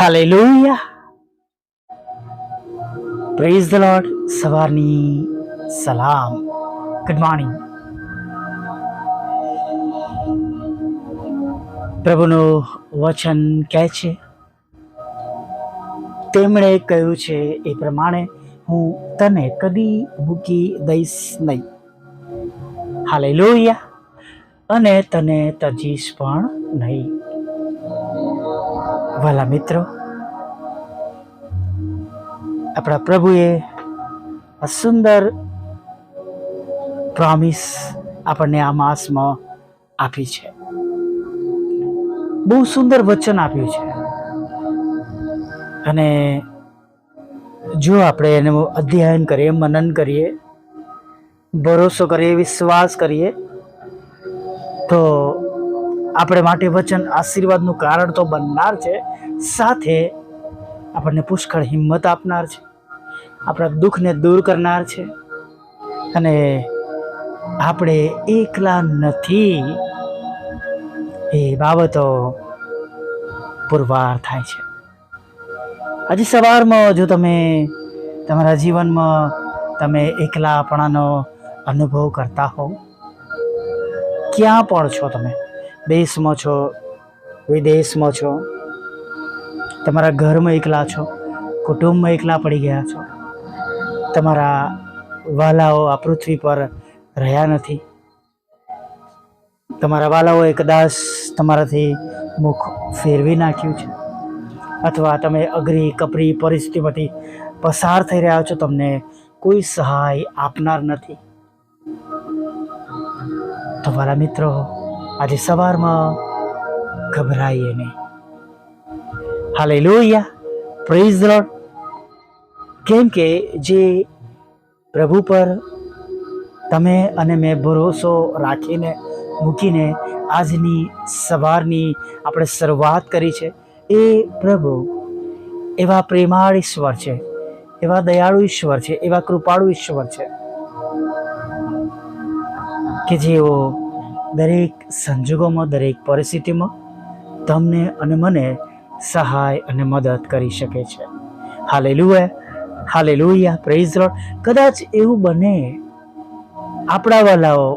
Hallelujah praise the lord સવારની સલામ good morning પ્રભુનું વચન કહે છે, તેમણે કહ્યું છે એ પ્રમાણે હું તને કદી મૂકી દઈશ નહીં. હાલેલુયા અને તને તજીશ પણ નહીં. વાલા મિત્રો, આપણા પ્રભુએ આ સુંદર પ્રોમિસ આપણને આ માસમાં આપી છે. બહુ સુંદર વચન આપ્યું છે. અને જો આપણે એનું અધ્યયન કરીએ, મનન કરીએ, ભરોસો કરીએ, વિશ્વાસ કરીએ, તો આપણે માટે વચન આશીર્વાદનું કારણ તો બનનાર છે. સાથે આપણને પુષ્કળ હિંમત આપનાર છે. આપણા દુઃખને દૂર કરનાર છે. અને આપણે એકલા નથી. એ બાબતો પુરવાર થાય છે. આજે સવારમાં જો તમે તમારા જીવનમાં તમે એકલાપણાનો અનુભવ કરતા હોવ, ક્યાં પણ છો તમે? દેશમાં છો, વિદેશમાં છો, તમારા ઘરમાં એકલા છો, કુટુંબમાં એકલા પડી ગયા છો, તમારા વાલાઓ આ પૃથ્વી પર રહ્યા નથી, તમારા વાલાઓએ કદાચ તમારાથી મુખ ફેરવી નાખ્યું છે, અથવા તમે અઘરી કપરી પરિસ્થિતિમાંથી પસાર થઈ રહ્યા છો, તમને કોઈ સહાય આપનાર નથી. તો વાલા મિત્રો આજે સવારમાં ગભરાઈએ નહીં. હાલે લોહિયા પ્રેઝ લોડ કેમ કે જે પ્રભુ પર તમે અને મેં ભરોસો રાખીને મૂકીને આજની સવારની આપણે શરૂઆત કરી છે, એ પ્રભુ એવા પ્રેમાળ ઈશ્વર છે, એવા દયાળુ ઈશ્વર છે, એવા કૃપાળુ ઈશ્વર છે કે જેઓ દરેક સંજોગોમાં, દરેક પરિસ્થિતિમાં તમને અને મને સહાય અને મદદ કરી શકે છે. હાલે લુએ હાલે લુયા પ્રેઝ રોડ કદાચ એવું બને, આપણા વાલાઓ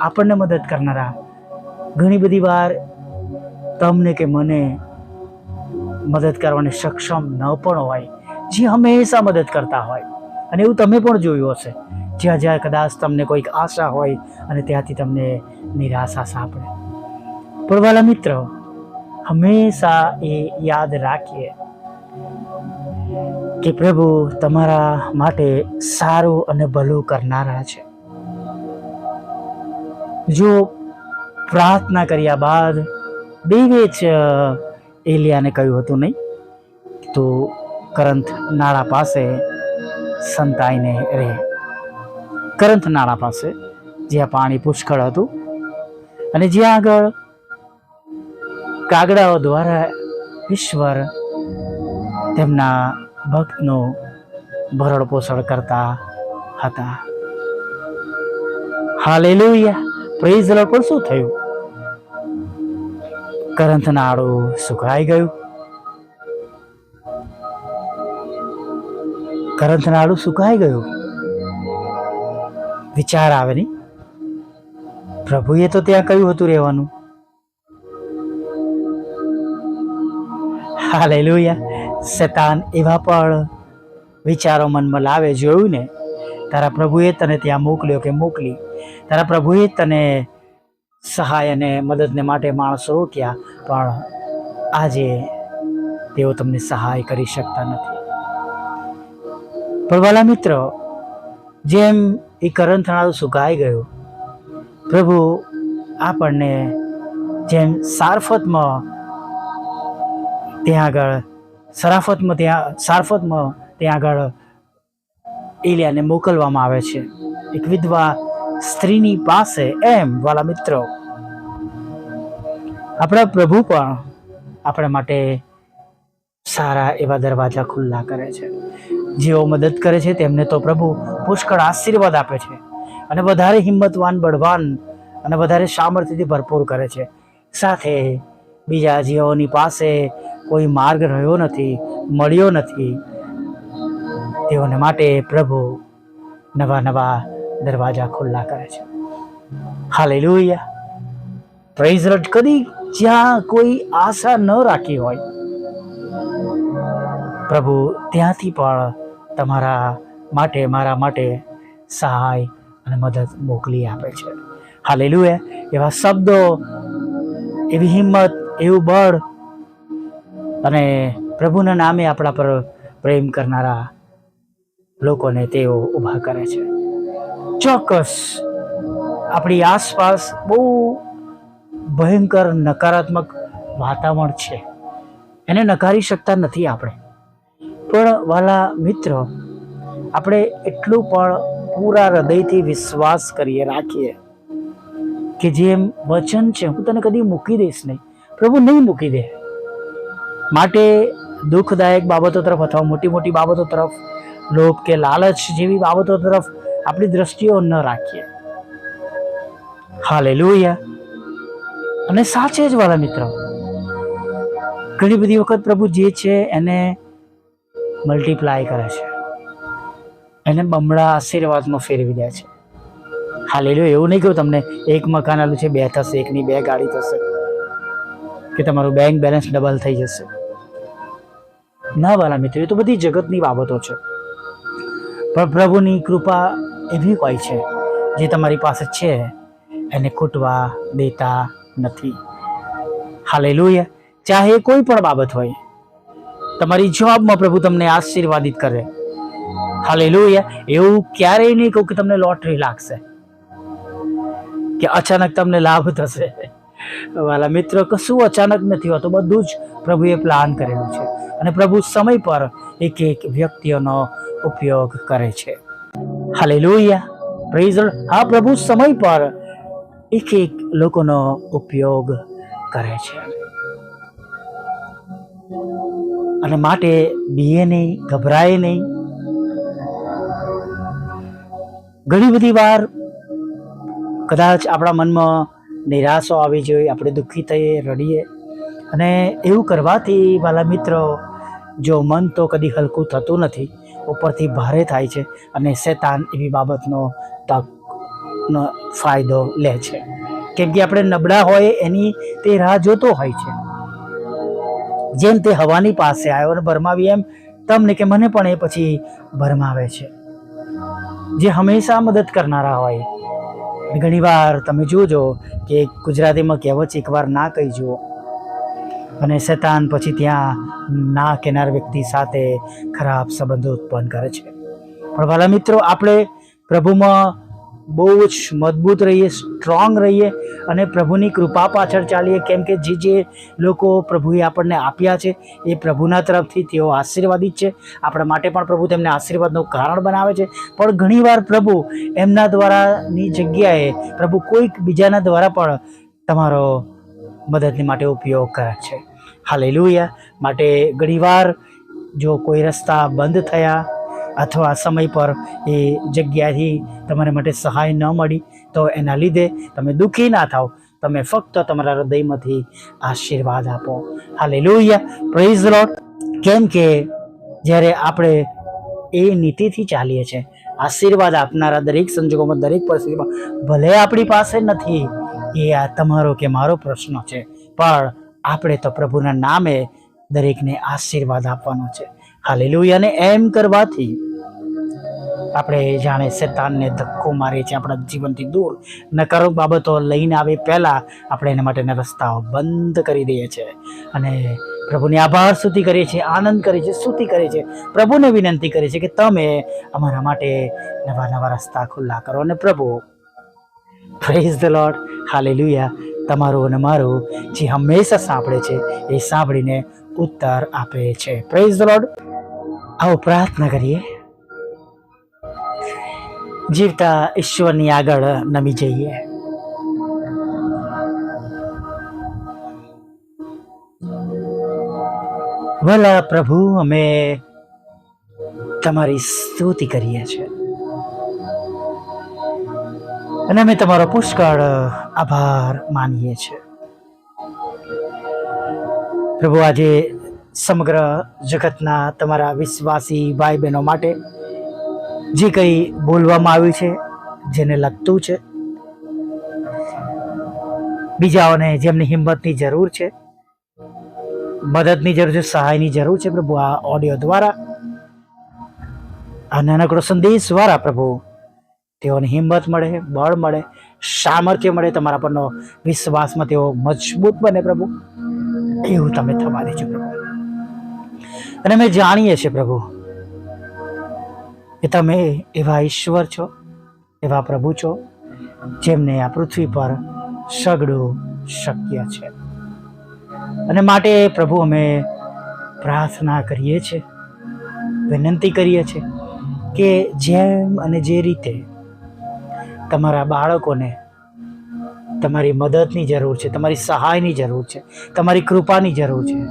આપણને મદદ કરનારા ઘણી બધી વાર તમને કે મને મદદ કરવાને સક્ષમ ન પણ હોય, જે હંમેશા મદદ કરતા હોય. અને એવું તમે પણ જોયું હશે. જ્યાં જ્યાં કદાચ તમને કોઈક આશા હોય અને ત્યાંથી તમને નિરાશા સાંપડે. પણ વાલા મિત્રો, હંમેશા એ યાદ રાખીએ કે પ્રભુ તમારા માટે સારું અને ભલું કરનારા છે. જો પ્રાર્થના કર્યા બાદ દેવે જ એલિયાને કહ્યું હતું નહીં, તો કરંથ નાળા પાસે સંતાઈને રહે. કરંથ નાળા પાસે, જ્યાં પાણી પુષ્કળ હતું. અને જ્યાં આગળ કાગડાઓ દ્વારા ઈશ્વર તેમના ભક્તનું ભરણ પોષણ કરતા હતા. હાલેલુયા. પ્રેઝ લો પણ શું થયું? કરંથ નાળું સુકાઈ ગયું. કરંથ નાળું સુકાઈ ગયું. વિચાર આવે નહીં. પ્રભુએ તો ત્યાં કહ્યું હતું રહેવાનું. હા લઈ લોયા શેતાન એવા પણ વિચારો મનમાં લાવે જોયું ને. તારા પ્રભુએ તને ત્યાં મોકલ્યો કે મોકલી. તારા પ્રભુએ તને સહાય અને મદદને માટે માણસો રોક્યા, પણ આજે તેઓ તમને સહાય કરી શકતા નથી. પણ વાલા મિત્રો જેમ એ કરંથણાળું સુકાઈ ગયું, પ્રભુ આપણને જેમ સારફતમાં ત્યાં આગળ, સરાફતમાં ત્યાં, સારફતમાં ત્યાં આગળ એલિયાને મોકલવામાં આવે છે. એક વિધવા સ્ત્રીની પાસે એમ, વાલા મિત્રો. આપણા પ્રભુ પણ આપણા માટે સારા એવા દરવાજા ખુલ્લા કરે છે. જેઓ મદદ કરે છે, તેમને તો પ્રભુ પુષ્કળ આશીર્વાદ આપે છે. અને વધારે હિંમતવાન બળવાન અને વધારે સામર્થ્યથી ભરપૂર કરે છે. સાથે બીજા જીવોની પાસે કોઈ માર્ગ રહ્યો નથી, મળ્યો નથી. તેઓને માટે પ્રભુ નવા નવા દરવાજા ખુલ્લા કરે છે. હાલેલુયા. પ્રેઝ રટ કદી જ્યાં કોઈ આશા ન રાખી હોય. પ્રભુ, ત્યાંથી પણ તમારા માટે, મારા માટે સહાય અને મદદ મોકલી આપે છે. હાલેલુયા. એવા શબ્દો, એવી હિંમત, એવું બળ અને પ્રભુના નામે આપણા પર પ્રેમ કરનારા લોકોને તેઓ ઊભા કરે છે. ચોક્કસ આપણી આસપાસ બહુ ભયંકર, નકારાત્મક વાતાવરણ છે. એને નકારી શકતા નથી આપણે. પણ વાલા મિત્ર આપણે એટલું પણ પૂરા હૃદયથી વિશ્વાસ કરીએ, રાખીએ કે જેમ વચન છે, હું તને કદી મૂકી દઈશ નહીં. પ્રભુ, નહીં મૂકી દે. માટે દુઃખદાયક બાબતો તરફ અથવા મોટી મોટી બાબતો તરફ, લોભ કે લાલચ જેવી બાબતો તરફ આપણી દ્રષ્ટિઓ ન રાખીએ. હાલે અને સાચે જ વાલા મિત્રો, ઘણી બધી વખત પ્રભુ જે છે એને મલ્ટીપ્લાય કરે છે. એને બમણા આશીર્વાદમાં ફેરવી દે છે. હાલેલુયા એવું નહીં કહું તમને, એક મકાન આલું છે, બે થશે, એકની બે ગાડી થશે. કે તમારું બેંક બેલેન્સ ડબલ થઈ જશે. ના વાલા મિત્રો, એ તો બધી જગતની બાબતો છે. પણ પ્રભુની કૃપા એવી હોય છે, જે તમારી પાસે છે, એને ખૂટવા દેતા નથી. હાલેલુયા. ચાહે કોઈ પણ બાબત હોય, તમારી જોબમાં પ્રભુ તમને આશીર્વાદિત કરે. હાલેલુયા એવું ક્યારેય નહીં કહું કે તમને લોટરી લાગશે. કે અચાનક તમને લાભ થશે. વાલા મિત્રો, કશું અચાનક નથી હોતું. બધું જ પ્રભુએ પ્લાન કરેલું છે. અને પ્રભુ સમય પર એક એક વ્યક્તિઓનો ઉપયોગ કરે છે. હાલેલુયા પ્રેઝર હા, પ્રભુ સમય પર એક એક લોકોનો ઉપયોગ કરે છે. અને માટે બીએ નહીં, ગભરાય નહીં. ઘણી બધી વાર કદાચ આપણા મનમાં નિરાશો આવી જોઈએ, આપણે દુઃખી થઈએ, રડીએ. અને એવું કરવાથી વાલા મિત્રો, જો મન તો કદી હલકું થતું નથી, ઉપરથી ભારે થાય છે અને શેતાન એવી બાબતનો તકનો ફાયદો લે છે. કેમ કે આપણે નબળા હોય એની તે રાહ જોતો હોય છે. જેમ તે હવાની પાસે આવ્યો અને ભરમાવી એમ, તમને કે મને પણ એ પછી ભરમાવે છે. જે હંમેશા મદદ કરનારા હોય. ઘણીવાર તમે જોજો કે ગુજરાતીમાં કહેવત છે એકવાર ના કહી જુઓ. અને શેતાન પછી ત્યાં ના કહેનાર વ્યક્તિ સાથે ખરાબ સંબંધો ઉત્પન્ન કરે છે. પણ વાલા મિત્રો, આપણે પ્રભુમાં બહુ જ મજબૂત રહીએ સ્ટ્રોંગ રહીએ અને પ્રભુની કૃપા પાછળ ચાલીએ. કેમ કે જે જે લોકો પ્રભુએ આપણને આપ્યા છે, એ પ્રભુના તરફથી તેઓ આશીર્વાદિત છે. આપણા માટે પણ પ્રભુ તેમને આશીર્વાદનું કારણ બનાવે છે. પણ ઘણીવાર પ્રભુ એમના દ્વારાની જગ્યાએ પ્રભુ કોઈક બીજાના દ્વારા પણ તમારો મદદની માટે ઉપયોગ કરે છે. હાલેલુયા. માટે ઘણીવાર જો કોઈ રસ્તા બંધ થયા અથવા સમય પર એ જગ્યાથી તમારા માટે સહાય ન મળી, તો એના લીધે તમે દુઃખી ના થાઓ તમે ફક્ત તમારા હૃદયમાંથી આશીર્વાદ આપો. હાલેલુયા. પ્રેઝ લોટ કેમ કે જ્યારે આપણે એ નીતિથી ચાલીએ છીએ, આશીર્વાદ આપનારા દરેક સંજોગોમાં, દરેક પરિસ્થિતિમાં, ભલે આપણી પાસે નથી, એ આ તમારો કે મારો પ્રશ્ન છે. પણ આપણે તો પ્રભુના નામે દરેકને આશીર્વાદ આપવાનો છે. હાલેલુયા અને એમ કરવાથી આપણે જાણે શેતાનને ધક્કો મારીએ છીએ આપણા જીવનથી દૂર. નકારો બાબતો લઈને આવે પહેલાં આપણે એના માટેના રસ્તાઓ બંધ કરી દઈએ છીએ અને પ્રભુને આભાર સ્તુતિ કરીએ છીએ, આનંદ કરીએ છીએ, સ્તુતિ કરીએ છીએ. પ્રભુને વિનંતી કરીએ છીએ કે તમે અમારા માટે નવા નવા રસ્તા ખુલ્લા કરો. અને પ્રભુ પ્રેઝ ધ લોર્ડ હાલેલુયા તમારું અને મારું જે હંમેશા સાંભળે છે, એ સાંભળીને ઉત્તર આપે છે. પ્રેઝ ધ લોર્ડ આવો પ્રાર્થના કરીએ. જીવતા ઈશ્વરની આગળ નમી જઈએ. ભલા પ્રભુ, અમે તમારી સ્તુતિ કરીએ છીએ. અને અમે તમારો પુષ્કળ આભાર માનીએ છીએ. પ્રભુ, આજે સમગ્ર જગતના તમારા વિશ્વાસી ભાઈ બહેનો માટે જે કંઈ બોલવામાં આવ્યું છે, જેને લગતું છે. બીજાઓને જેમની હિંમતની જરૂર છે, મદદની જરૂર છે, સહાયની જરૂર છે, પ્રભુ, આ ઓડિયો દ્વારા. આ નાનકડો સંદેશ દ્વારા, પ્રભુ, તેઓને હિંમત મળે, બળ મળે, સામર્થ્ય મળે, તમારા પરનો વિશ્વાસમાં તેઓ મજબૂત બને, પ્રભુ. એવું તમે થવા દેજો, પ્રભુ. અને અમે જાણીએ છીએ, પ્રભુ કે તમે એવા ઈશ્વર છો, એવા પ્રભુ છો, જેમને આ પૃથ્વી પર સગડું શક્ય છે. અને માટે પ્રભુ અમે પ્રાર્થના કરીએ છીએ, વિનંતી કરીએ છીએ કે જેમ અને જે રીતે તમારા બાળકોને તમારી મદદની જરૂર છે, તમારી સહાયની જરૂર છે, તમારી કૃપાની જરૂર છે.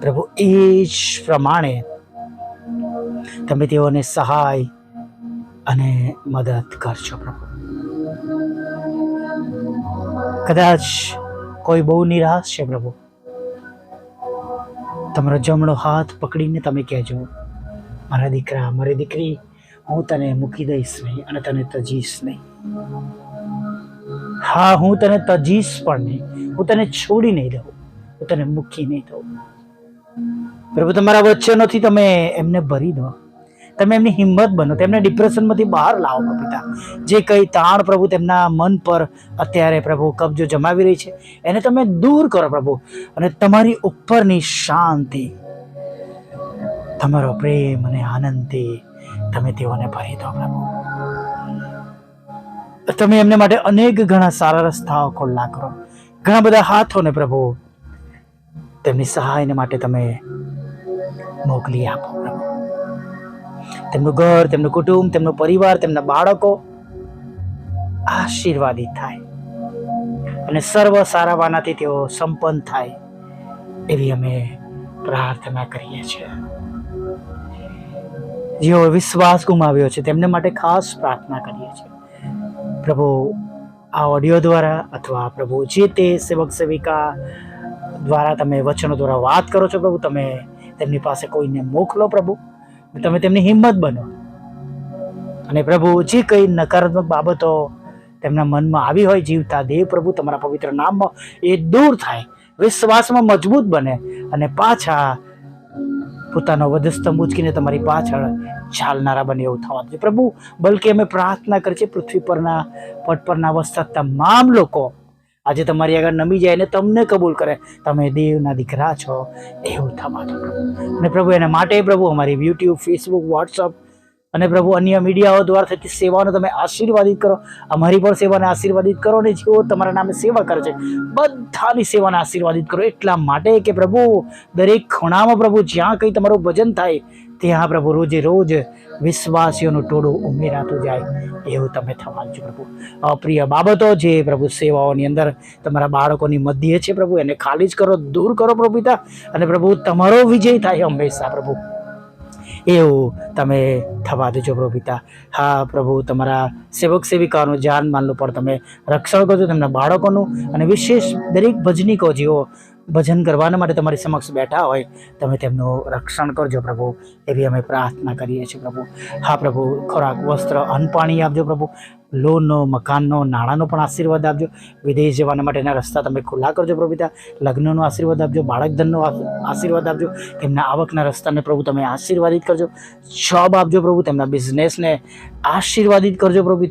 પ્રભુ એ જ પ્રમાણે તમે તેઓને સહાય અને મદદ કરશો પ્રભુ. કદાચ કોઈ બહુ નિરાશ છે પ્રભુ. તમારો જમણો હાથ પકડીને તમે કહેજો, મારા દીકરા, મારી દીકરી, હું તને મૂકી દઈશ નહીં અને તને તજીશ નહીં. હા, હું તને તજીશ પણ નહીં. હું તને છોડી નહીં દઉં. હું તને મૂકી નહીં દઉં. પ્રભુ, તમારા વચનોથી તમે એમને ભરી દો. તમે એમની હિંમત બનો. તેમને ડિપ્રેશનમાંથી બહાર લાવો પિતા જે કંઈ તાણ પ્રભુ તેમના મન પર અત્યારે પ્રભુ કબજો જમાવી રહી છે, એને તમે દૂર કરો પ્રભુ. અને તમારી ઉપરની શાંતિ, તમારો પ્રેમ અને આનંદથી તમે તેઓને ભરી દો પ્રભુ. તમે એમને માટે અનેક ઘણા સારા રસ્તાઓ ખોલ્લા કરો. ઘણા બધા હાથોને પ્રભુ, તેમની સહાયને માટે તમે મોકલી આપો પ્રભુ. તેમનું ઘર, તેમનું કુટુંબ, તેમનું પરિવાર, તેમના બાળકો આશીર્વાદિત થાય. અને સર્વ સારાવાનાથી તેઓ સંપન્ન થાય એવી અમે પ્રાર્થના કરીએ છીએ. જેઓ વિશ્વાસ ગુમાવ્યો છે, તેમને માટે ખાસ પ્રાર્થના કરીએ છીએ. પ્રભુ, આ ઓડિયો દ્વારા અથવા પ્રભુ જે તે સેવક સેવિકા દ્વારા તમે વચનો દ્વારા વાત કરો છો, પ્રભુ, તમે તેમની પાસે કોઈને મોકલો પ્રભુ. તમે તેમની હિંમત બનો. અને પ્રભુ, જે કંઈ નકારાત્મક બાબતો તેમના મનમાં આવી હોય, જીવતા દેવ પ્રભુ, તમારા પવિત્ર નામમાં એ દૂર થાય, વિશ્વાસમાં મજબૂત બને અને પાછા પોતાનો વધસ્તંભ ઉચકીને તમારી પાછળ ચાલનારા બને એવું થવા દે. પ્રભુ, બલકે અમે પ્રાર્થના કરીએ પૃથ્વી પરના, પટ પરના વસતા તમામ લોકો આજે તમારી આગળ નમી જાય અને તમને કબૂલ કરે. તમે દેવના દીકરા છો. એવું થવા પ્રભુ. અને પ્રભુ, એના માટે પ્રભુ અમારી યુટ્યુબ ફેસબુક વોટ્સઅપ અને પ્રભુ અન્ય મીડિયાઓ દ્વારા થતી સેવાનો તમે આશીર્વાદિત કરો. અમારી પણ સેવાને આશીર્વાદિત કરો અને જેઓ તમારા નામે સેવા કરે છે, બધાની સેવાને આશીર્વાદિત કરો. એટલા માટે કે પ્રભુ, દરેક ખૂણામાં પ્રભુ, જ્યાં કંઈ તમારું ભજન થાય ત્યાં પ્રભુ, રોજે રોજ વિશ્વાસીઓનું ટોળું ઉમેરાતું જાય, એવું તમે થવાનું છો પ્રભુ. અપ્રિય બાબતો જે પ્રભુ, સેવાઓની અંદર તમારા બાળકોની મધ્ય છે પ્રભુ, એને ખાલી જ કરો, દૂર કરો પ્રભુ પિતા, અને પ્રભુ તમારો વિજય થાય હંમેશા પ્રભુ. એવું તમે થવા દેજો પ્રભુ પિતા. હા પ્રભુ, તમારા સેવક સેવિકાઓનું જાન માનલું પણ તમે રક્ષણ કરજો, તેમના બાળકોનું, અને વિશેષ દરેક ભજનિકો જેઓ ભજન કરવાના માટે તમારી સમક્ષ બેઠા હોય, તમે તેમનું રક્ષણ કરજો પ્રભુ, એવી અમે પ્રાર્થના કરીએ છીએ પ્રભુ. હા પ્રભુ, ખોરાક, વસ્ત્ર, અન્ન પાણી આપજો પ્રભુ. લોનનો મકાનનો, નાણાંનો પણ આશીર્વાદ આપજો. વિદેશ જવાના માટેના રસ્તા તમે ખુલ્લા કરજો પ્રભુ લગ્નનો આશીર્વાદ આપજો, બાળકધનનો આશીર્વાદ આપજો. તેમના આવકના રસ્તાને પ્રભુ તમે આશીર્વાદિત કરજો. જોબ આપજો પ્રભુ, તેમના બિઝનેસને આશીર્વાદિત કરજો પ્રભુ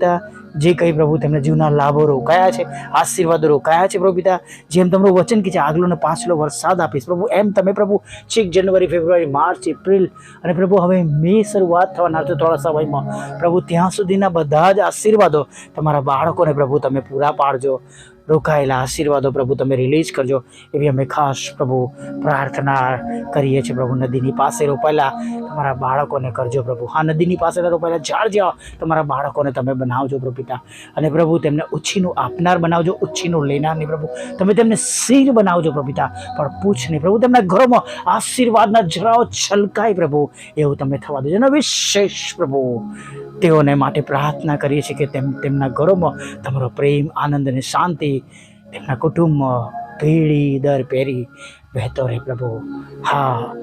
જે કંઈ પ્રભુ, તેમને જીવના લાભો રોકાયા છે, આશીર્વાદો રોકાયા છે પ્રભુ પિતા. જેમ તમારું વચન કે છે આગલો ને પાછલો વરસાદ આપીશ પ્રભુ, એમ તમે પ્રભુ છેક જાન્યુઆરી, ફેબ્રુઆરી, માર્ચ, એપ્રિલ અને પ્રભુ હવે મે શરૂઆત થવાના છે થોડા સમયમાં. પ્રભુ, ત્યાં સુધીના બધા જ આશીર્વાદો તમારા બાળકોને પ્રભુ તમે પૂરા પાડજો. રોકાયેલા આશીર્વાદો પ્રભુ તમે રિલીઝ કરજો એવી અમે ખાસ પ્રભુ પ્રાર્થના કરીએ છીએ પ્રભુ. નદીની પાસે રોપાયેલા તમારા બાળકોને કરજો પ્રભુ. હા, નદીની પાસે રોપાયેલા ઝાડ જેવા તમારા બાળકોને તમે બનાવજો પ્રભુ પિતા. અને પ્રભુ તેમને ઉછીનું આપનાર બનાવજો, ઉછીનું લેનાર નહીં પ્રભુ. તમે તેમને સિંહ બનાવજો પ્રભુ પિતા. પણ પૂછ નહીં પ્રભુ, તેમના ઘરોમાં આશીર્વાદના જરાઓ છલકાય પ્રભુ. એવું તમે થવા દેજો. અને વિશેષ પ્રભુ, તેઓને માટે પ્રાર્થના કરીએ છીએ કે તેમ, તેમના ઘરોમાં તમારો પ્રેમ, આનંદ અને શાંતિ તેમના કુટુંબમાં પેઢી દર પેઢી વહેતો રહે, પ્રભુ, હા,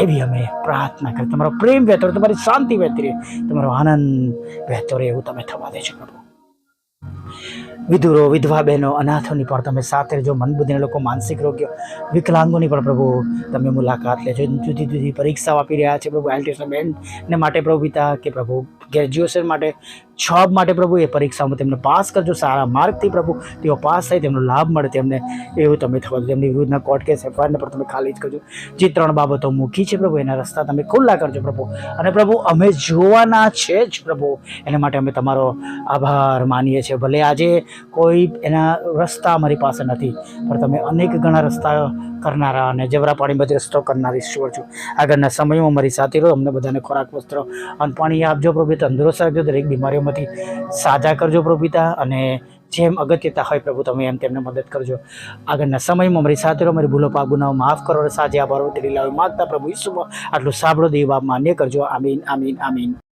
એવી અમે પ્રાર્થના કરી તમારો પ્રેમ વહેતો રહે, તમારી શાંતિ વહેતી રહે, તમારો આનંદ વહેતો રહે, એવું તમે થવા દેજો પ્રભુ. વિધુરો, વિધવા બહેનો, અનાથોની પણ તમે સાથે રહેજો. મનબુદ્ધિને લોકો, માનસિક રોગ્યો વિકલાંગોની પણ પ્રભુ, તમે મુલાકાત લેજો. જુદી જુદી પરીક્ષાઓ આપી રહ્યા છે પ્રભુ બેન્ડને માટે પ્રભુ પિતા કે પ્રભુ ગ્રેજ્યુએશન માટે, જોબ માટે પ્રભુ એ પરીક્ષામાં તેમને પાસ કરજો. સારા માર્કથી પ્રભુ તેઓ પાસ થાય, તેમનો લાભ મળે, તેમને એવું તમે થવા તેમની વિરુદ્ધના કોર્ટ કેસ એફઆઈઆરને પણ તમે ખાલી જ કરજો. જે ત્રણ બાબતો મૂકી છે પ્રભુ, એના રસ્તા તમે ખુલ્લા કરજો પ્રભુ. અને પ્રભુ, અમે જોવાના છે જ પ્રભુ. એના માટે અમે તમારો આભાર માનીએ છીએ. ભલે આજે કોઈ એના રસ્તા અમારી પાસે નથી. પણ તમે અનેક ઘણા રસ્તા કરનારા અને જબરા પાણી બધી રસ્તો કરનાર ઈશ્વર છો. આગળના સમયમાં અમારી સાથે રહો, અમને બધાને ખોરાક, વસ્ત્ર અને પાણી આપજો પ્રભુ, તંદુરસ્ત રાખજો, દરેક બીમારીઓમાંથી સાજા કરજો પ્રભુતા અને જેમ અગત્યતા હોય પ્રભુ તમે એમ તેમને મદદ કરજો. આગળના સમયમાં અમારી સાથે રહો મારી ભૂલો પાપ ગુનાઓ માફ કરો સાજે આ પર્વતી લીલાઓ માગતા પ્રભુ ઈસુમાં આટલું સાંભળો, દેવા માન્ય કરજો. આમીન આમીન આમીન.